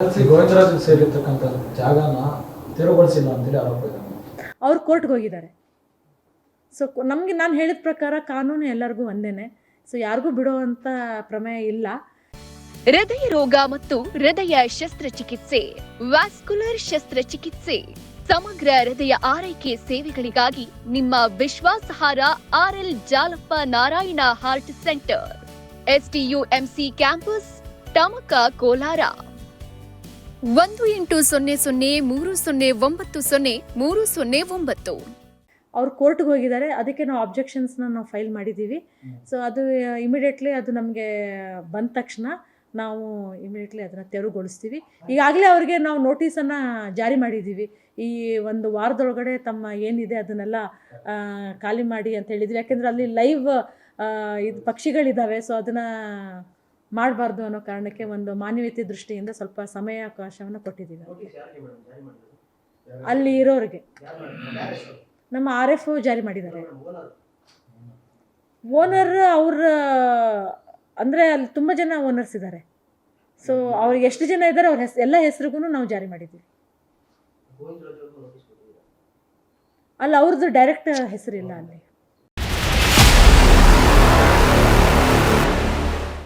ಶ್ರೀ ಗೋವಿಂದರಾಜ್ ಸೇರಿರ್ತಕ್ಕಂಥ ಜಾಗನ ತೆರವುಗೊಳಿಸಿಲ್ಲ ಅಂತೇಳಿ ಆರೋಪ ಇದೆ. ಅವ್ರು ಕೋರ್ಟ್ಗೆ ಹೋಗಿದ್ದಾರೆ. ಸೊ ನಮಗೆ ನಾನು ಹೇಳಿದ ಪ್ರಕಾರ ಕಾನೂನು ಎಲ್ಲರಿಗೂ ಒಂದೇನೆ. ಸೊ ಯಾರಿಗೂ ಬಿಡುವಂಥ ಪ್ರಮೇಯ ಇಲ್ಲ. ಹೃದಯ ರೋಗ ಮತ್ತು ಹೃದಯ ಶಸ್ತ್ರಚಿಕಿತ್ಸೆ ವ್ಯಾಸ್ಕುಲರ್ ಶಸ್ತ್ರಚಿಕಿತ್ಸೆ ಸಮಗ್ರ ಹೃದಯ ಆರೈಕೆ ಸೇವೆಗಳಿಗಾಗಿ ನಿಮ್ಮ ವಿಶ್ವಾಸಹಾರ R L Jalappa Narayana heart centre STUMC campus Tamaka Kolar. ಒಂದು ಎಂಟು ಸೊನ್ನೆ ಸೊನ್ನೆ ಮೂರು ಸೊನ್ನೆ ಒಂಬತ್ತು ಸೊನ್ನೆ ಮೂರು ಸೊನ್ನೆ ಒಂಬತ್ತು. ಅವ್ರು ಕೋರ್ಟ್ಗೆ ಹೋಗಿದ್ದಾರೆ, ಅದಕ್ಕೆ ನಾವು ಅಬ್ಜೆಕ್ಷನ್ಸ್ನ ನಾವು ಫೈಲ್ ಮಾಡಿದ್ದೀವಿ. ಸೊ ಅದು ಇಮಿಡಿಯೇಟ್ಲಿ ಅದು ನಮಗೆ ಬಂದ ತಕ್ಷಣ ನಾವು ಇಮಿಡಿಯೇಟ್ಲಿ ಅದನ್ನು ತೆರವುಗೊಳಿಸ್ತೀವಿ. ಈಗಾಗಲೇ ಅವ್ರಿಗೆ ನಾವು ನೋಟಿಸನ್ನು ಜಾರಿ ಮಾಡಿದ್ದೀವಿ. ಈ ಒಂದು ವಾರದೊಳಗಡೆ ತಮ್ಮ ಏನಿದೆ ಅದನ್ನೆಲ್ಲ ಖಾಲಿ ಮಾಡಿ ಅಂತ ಹೇಳಿದ್ವಿ ಯಾಕೆಂದರೆ ಅಲ್ಲಿ ಲೈವ್ ಇದು ಪಕ್ಷಿಗಳಿದ್ದಾವೆ ಸೊ ಅದನ್ನು ಮಾಡಬಾರ್ದು ಅನ್ನೋ ಕಾರಣಕ್ಕೆ ಒಂದು ಮಾನವೀಯತೆ ದೃಷ್ಟಿಯಿಂದ ಸ್ವಲ್ಪ ಸಮಯಾವಕಾಶವನ್ನು ಕೊಟ್ಟಿದ್ದೀವಿ. ಅಲ್ಲಿ ಇರೋರಿಗೆ. ನಮ್ಮ ಆರ್ ಎಫ್ ಜಾರಿ ಮಾಡಿದ್ದಾರೆ. ಓನರ್. ಅವ್ರ ಅಂದರೆ ಅಲ್ಲಿ ತುಂಬ ಜನ ಓನರ್ಸ್ ಇದ್ದಾರೆ. ಸೊ ಅವ್ರಿಗೆ ಎಷ್ಟು ಜನ ಇದ್ದಾರೆ ಅವ್ರ ಹೆಸರು ಎಲ್ಲ ಹೆಸರಿಗೂ ನಾವು ಜಾರಿ ಮಾಡಿದ್ದೀವಿ. ಅಲ್ಲಿ ಅವ್ರದ್ದು ಡೈರೆಕ್ಟ್ ಹೆಸರಿಲ್ಲ ಅಲ್ಲಿ.